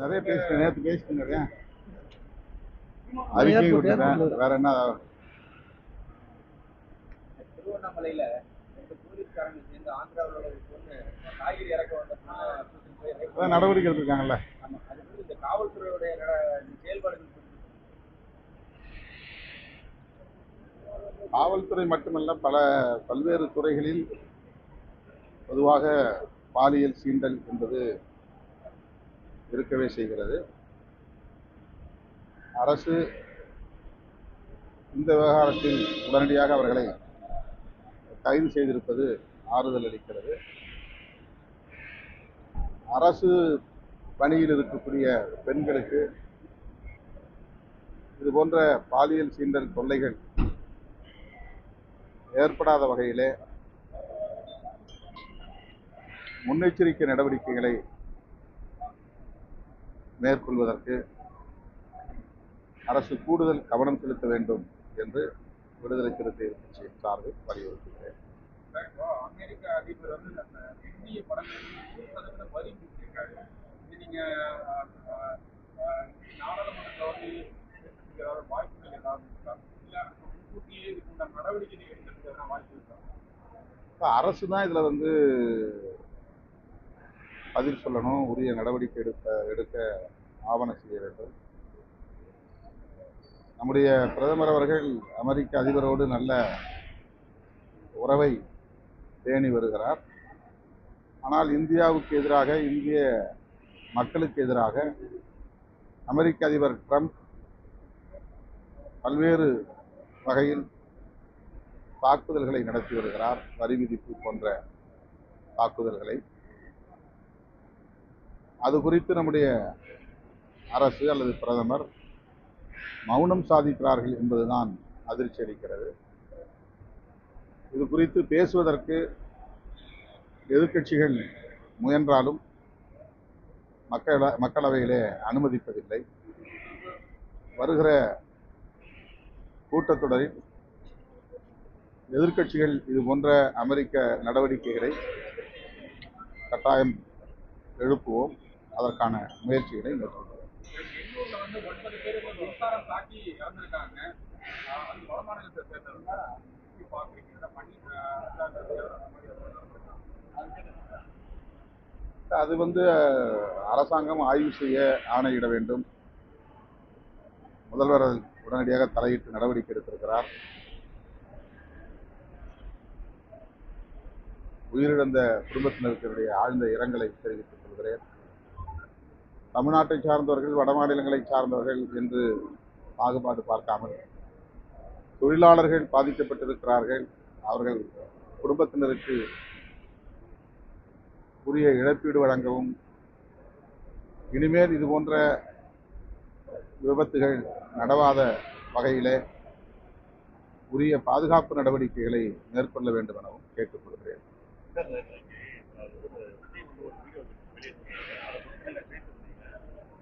நிறைய பேசிட்டேன் நேற்று பேசிட்டேன் நிறைய அறிக்கை கொடுத்துட்டேன் வேற என்ன? திருவண்ணாமலையில ரெண்டு போலீஸ்காரங்க சேர்ந்து ஆந்திராவில் ஒரு பொண்ணு காய்கறி இறக்க வந்த பொண்ணை கூட்டிட்டு போய் rape அதான் நடவடிக்கை எடுத்திருக்காங்கல்ல இந்த காவல்துறையுடைய செயல்பாடுகள் காவல்துறை மட்டுமல்ல பல பல்வேறு துறைகளில் பொதுவாக பாலியல் சீண்டல் என்பது இருக்கவே செய்கிறது. அரசு இந்த விவகாரத்தில் உடனடியாக அவர்களை கைது செய்திருப்பது ஆறுதல் அளிக்கிறது. அரசு பணியில் இருக்கக்கூடிய பெண்களுக்கு இது போன்ற பாலியல் சீண்டல் தொல்லைகள் ஏற்படாத வகையிலே முன்னெச்சரிக்கை நடவடிக்கைகளை மேற்கொள்வதற்கு அரசு கூடுதல் கவனம் செலுத்த வேண்டும் என்று விடுதலை சிறுத்தை கட்சியின் சார்பில் வலியுறுத்துகிறேன். அமெரிக்க அதிபர் வந்து நம்ம இந்திய படங்களுக்கு வரி விதிச்சிருக்காரு இது நீங்க நாடாளுமன்றத்தில் வந்து வாய்ப்புகள் ஏதாவது இருக்கா? இல்ல முன்கூட்டியே இதுக்கு உண்டான நடவடிக்கை எடுக்கிறதுக்கு எதனா வாய்ப்பு இருக்கா? அரசு தான் இதில் வந்து பதில் சொல்லணும் உரிய நடவடிக்கை எடுக்க எடுக்க ஆவணம் செய்ய வேண்டும். நம்முடைய பிரதமர் அவர்கள் அமெரிக்க அதிபரோடு நல்ல உறவை பேணி வருகிறார். ஆனால் இந்தியாவுக்கு எதிராக இந்திய மக்களுக்கு எதிராக அமெரிக்க அதிபர் ட்ரம்ப் பல்வேறு வகையில் தாக்குதல்களை நடத்தி வருகிறார். வரி விதிப்பு போன்ற தாக்குதல்களை. அது குறித்து நம்முடைய அரசு அல்லது பிரதமர் மௌனம் சாதிக்கிறார்கள் என்பதுதான் அதிர்ச்சி அளிக்கிறது. இது குறித்து பேசுவதற்கு எதிர்க்கட்சிகள் முயன்றாலும் மக்கள மக்களவையிலே அனுமதிப்பதில்லை. வருகிற கூட்டத்தொடரில் எதிர்க்கட்சிகள் இது போன்ற அமெரிக்க நடவடிக்கைகளை கட்டாயம் எழுப்புவோம். அதற்கான முயற்சிகளை மேற்கொள்வோம். அது வந்து அரசாங்கம் ஆய்வு செய்ய ஆணையிட வேண்டும். முதல்வர் உடனடியாக தலையிட்டு நடவடிக்கை எடுத்திருக்கிறார். உயிரிழந்த குடும்பத்தினருக்கு என்னுடைய ஆழ்ந்த இரங்கலை தெரிவித்துக் கொள்கிறேன். தமிழ்நாட்டை சார்ந்தவர்கள் வட மாநிலங்களை சார்ந்தவர்கள் என்று பாகுபாடு பார்க்காமல் தொழிலாளர்கள் பாதிக்கப்பட்டிருக்கிறார்கள். அவர்கள் குடும்பத்தினருக்கு உரிய இழப்பீடு வழங்கவும் இனிமேல் இது போன்ற விபத்துகள் நடவாத வகையிலே உரிய பாதுகாப்பு நடவடிக்கைகளை மேற்கொள்ள வேண்டும் எனவும் கேட்டுக்கொள்கிறேன்.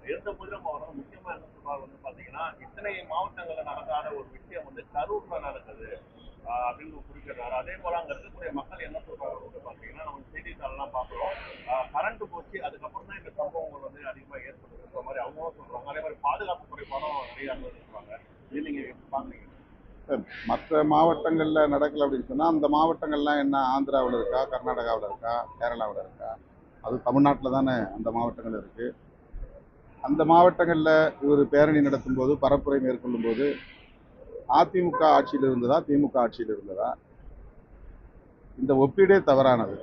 இருந்த போதிலும் அவர் முக்கியமா என்ன சொல்றாரு வந்து பாத்தீங்கன்னா இத்தனை மாவட்டங்கள்ல நடக்காத ஒரு விஷயம் வந்து கரூர்ல நடக்குது அப்படின்னு குறிப்பிடுறாரு. அதே போல அங்க இருக்கக்கூடிய மக்கள் என்ன சொல்றாரு வந்து பாத்தீங்கன்னா நம்ம செய்தித்தாள்லாம் பாக்குறோம் கரண்ட் போச்சு அதுக்கப்புறம் தான் இந்த சம்பவங்கள் வந்து அதிகமா ஏற்படுதுன்ற மாதிரி அவங்களும் சொல்றாங்க. அதே மாதிரி பாதுகாப்பு குறைபாடும் நிறைய அனுபவிச்சிருக்காங்க. இது நீங்க பாக்குறீங்க மற்ற மாவட்டங்களில் நடக்கல அப்படின்னு சொன்னால் அந்த மாவட்டங்கள்லாம் என்ன? ஆந்திராவில் இருக்கா கர்நாடகாவில் இருக்கா கேரளாவில் இருக்கா? அது தமிழ்நாட்டில் தானே அந்த மாவட்டங்கள் இருக்குது அந்த மாவட்டங்களில் இவர் பேரணி நடத்தும் போது பரப்புரை மேற்கொள்ளும் போது அதிமுக ஆட்சியில் இருந்ததா திமுக ஆட்சியில் இருந்ததா? இந்த ஒப்பீடே தவறானது.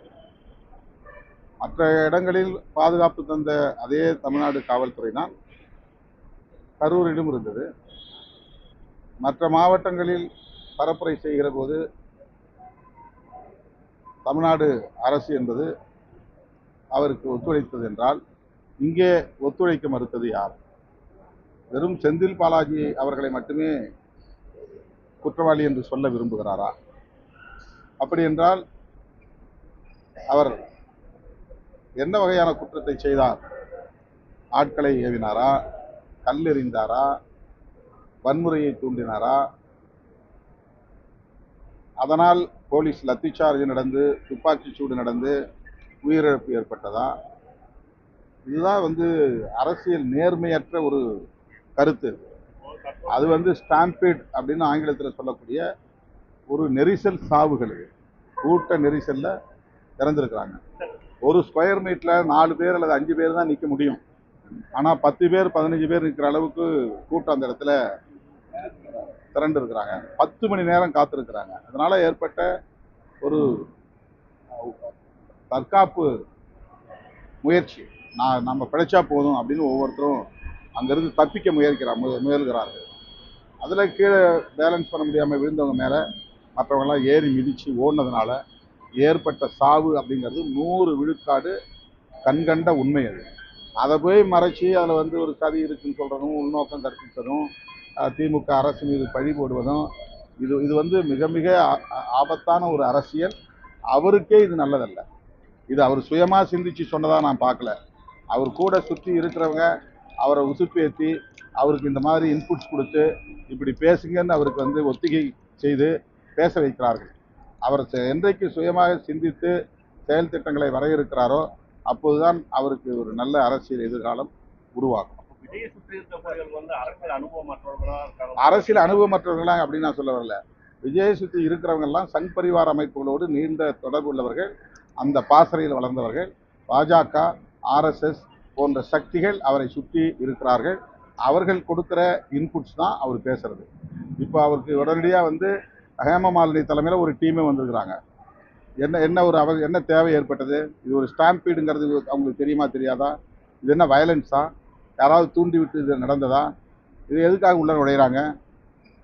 மற்ற இடங்களில் பாதுகாப்பு தந்த அதே தமிழ்நாடு காவல்துறை தான் கரூரிலும் இருந்தது. மற்ற மாவட்டங்களில் பரப்புரை செய்கிற போது தமிழ்நாடு அரசு என்பது அவருக்கு ஒத்துழைத்தது என்றால் இங்கே ஒத்துழைக்க மறுத்தது யார்? வெறும் செந்தில் பாலாஜி அவர்களை மட்டுமே குற்றவாளி என்று சொல்ல விரும்புகிறாரா? அப்படி என்றால் அவர் என்ன வகையான குற்றத்தை செய்தார்? ஆட்களை ஏவினாரா? கல்லெறிந்தாரா வன்முறையை தூண்டினாரா? அதனால் போலீஸ் லத்திச்சார்ஜ் நடந்து துப்பாக்கி சூடு நடந்து உயிரிழப்பு ஏற்பட்டதா? இதுதான் வந்து அரசியல் நேர்மையற்ற ஒரு கருத்து. அது வந்து ஸ்டாம்பீட் அப்படின்னு ஆங்கிலத்தில் சொல்லக்கூடிய ஒரு நெரிசல் சாவுகள். கூட்ட நெரிசலில் திறந்துருக்குறாங்க. ஒரு ஸ்கொயர் மீட்டில் நாலு பேர் அல்லது அஞ்சு பேர் தான் நிற்க முடியும். ஆனால் பத்து பேர் பதினஞ்சு பேர் நிற்கிற அளவுக்கு கூட்டம் அந்த இடத்துல திரண்டு இருக்கிறாங்க பத்து மணி நேரம் காத்திருக்கிறாங்க. அதனால் ஏற்பட்ட ஒரு தற்காப்பு முயற்சி. நான் நம்ம பிழைச்சா போதும் அப்படின்னு ஒவ்வொருத்தரும் அங்கேருந்து தப்பிக்க முயற்கிறா மு- முயல்கிறார்கள். அதில் கீழே பேலன்ஸ் பண்ண முடியாமல் விழுந்தவங்க மேலே மற்றவங்கெல்லாம் ஏறி மிதித்து ஓடினதுனால ஏற்பட்ட சாவு அப்படிங்கிறது நூறு விழுக்காடு கண்கண்ட உண்மை அது. அதை போய் மறைச்சி அதில் வந்து ஒரு சதி இருக்குன்னு சொல்கிறதும் உள்நோக்கம் கற்பிப்பதும் திமுக அரசு மீது பழி போடுவதும் இது இது வந்து மிக மிக ஆ- ஆபத்தான ஒரு அரசியல். அவருக்கே இது நல்லதல்ல. இது அவர் சுயமாக சிந்திச்சு சொன்னதாக நான் பார்க்கல. அவர் கூட சுற்றி இருக்கிறவங்க அவரை உசுப்பேற்றி அவருக்கு இந்த மாதிரி இன்புட்ஸ் கொடுத்து இப்படி பேசுங்கன்னு அவருக்கு வந்து ஒத்திகை செய்து பேச வைக்கிறார்கள். அவர் என்றைக்கு சுயமாக சிந்தித்து செயல் திட்டங்களை வரையறுக்கிறாரோ அப்போதுதான் அவருக்கு ஒரு நல்ல அரசியல் எதிர்காலம் உருவாகும். அரசியல் அனுபவம் மற்றவர்களா இருக்காங்க. அரசியல் அனுபவமற்றவர்களாம் அப்படின்னு நான் சொல்ல வரல. விஜயை சுற்றி இருக்கிறவங்க எல்லாம் சங் பரிவார அமைப்புகளோடு நீண்ட தொடர்பு உள்ளவர்கள் அந்த பாசறையில் வளர்ந்தவர்கள் பாஜக ஆர்எஸ்எஸ் போன்ற சக்திகள் அவரை சுற்றி இருக்கிறார்கள். அவர்கள் கொடுக்குற இன்புட்ஸ் தான் அவர் பேசுறது. இப்போ அவருக்கு உடனடியாக வந்து ஹேமமாலினி தலைமையில் ஒரு டீமே வந்திருக்கிறாங்க. என்ன என்ன ஒரு அவர் என்ன தேவை ஏற்பட்டது? இது ஒரு ஸ்டாம்பீடுங்கிறது அவங்களுக்கு தெரியுமா தெரியாதா? இது என்ன வயலன்ஸா யாராவது தூண்டி விட்டு இது நடந்ததா? இது எதுக்காக உள்ள நுழையிறாங்க?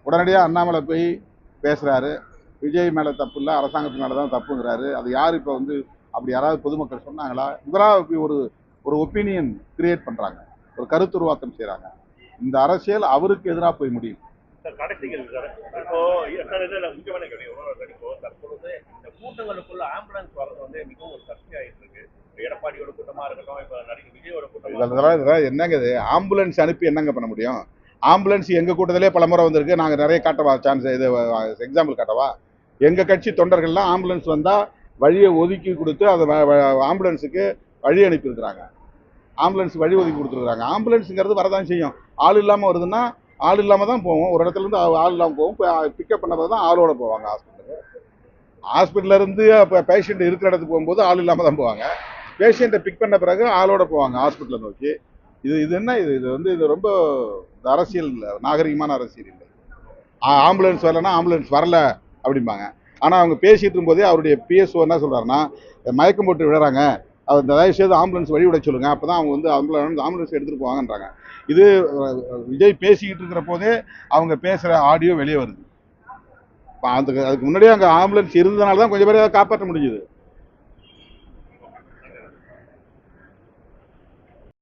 உடனடியாக அண்ணாமலை போய் பேசுகிறாரு விஜய் மேலே தப்பு இல்லை அரசாங்கத்து மேலே தான் தப்புங்கிறாரு. அது யார் இப்போ வந்து அப்படி யாராவது பொதுமக்கள் சொன்னாங்களா? இவராக இப்படி ஒரு ஒரு ஒப்பீனியன் கிரியேட் பண்ணுறாங்க ஒரு கருத்துருவாக்கம் செய்கிறாங்க இந்த அரசியல் அவருக்கு எதிராக போய் முடியும். கடைசி கேள்வி சார் இப்போ சார் இதுல முக்கியமான கேள்வி எவ்வளவு சார் இப்போ தற்பொழுது இந்த கூட்டங்களுக்குள்ள ஆம்புலன்ஸ் வர்றது வந்து மிகவும் ஒரு சர்ச்சையாயிட்டு இருக்கு இப்ப எடப்பாடியோட கூட்டமா இருக்கட்டும் இப்ப நடிகர் விஜயோட கூட்டமா இதெல்லாம் இதெல்லாம் என்னங்க இது? ஆம்புலன்ஸ் அனுப்பி என்னங்க பண்ண முடியும்? ஆம்புலன்ஸ் எங்கள் கூட்டத்திலே பல முறை வந்திருக்கு. நாங்கள் நிறைய காட்டவா சான்ஸ் இது எக்ஸாம்பிள் காட்டவா? எங்கள் கட்சி தொண்டர்கள்லாம் ஆம்புலன்ஸ் வந்தால் வழியை ஒதுக்கி கொடுத்து அதை வ- ஆம்புலன்ஸுக்கு வழி அனுப்பியிருக்கிறாங்க. ஆம்புலன்ஸ் வழி ஒதுக்கி கொடுத்துருக்குறாங்க. ஆம்புலன்ஸுங்கிறது வரதான் செய்யும். ஆள் இல்லாமல் வருதுன்னா ஆள் இல்லாமல் தான் போவோம். ஒரு இடத்துல இருந்து ஆள் இல்லாமல் போவோம். பிக்கப் பண்ண தான் ஆளோட போவாங்க ஹாஸ்பிட்டலுக்கு ஹாஸ்பிட்டலேருந்து இப்போ பேஷண்ட் இருக்கிற இடத்துக்கு போகும்போது ஆள் இல்லாமல் தான் போவாங்க. பேஷண்ட்டை பிக் பண்ண பிறகு ஆளோட போவாங்க ஹாஸ்பிட்டலை நோக்கி. இது இது என்ன? இது இது வந்து இது ரொம்ப இந்த அரசியல் நாகரிகமான அரசியல் இல்லை. ஆ- ஆம்புலன்ஸ் வரலன்னா ஆம்புலன்ஸ் வரல அப்படிம்பாங்க. ஆனால் அவங்க பேசிகிட்டு இருக்கும்போதே அவருடைய பிஎஸ்ஓ என்ன சொல்கிறாருன்னா மயக்கம் போட்டு விழுறாங்க. அவர் தயவு செய்து ஆம்புலன்ஸ் வழி விட சொல்லுங்க. அப்போ தான் அவங்க வந்து ஆம்புலன்ஸ் ஆம்புலன்ஸ் எடுத்துகிட்டு போவாங்கன்றாங்க. இது விஜய் பேசிக்கிட்டு இருக்கிற போதே அவங்க பேசுகிற ஆடியோ வெளியே வருது. அதுக்கு அதுக்கு முன்னாடியே அங்கே ஆம்புலன்ஸ் இருந்ததுனால தான் கொஞ்சம் பேர் காப்பாற்ற முடிஞ்சுது.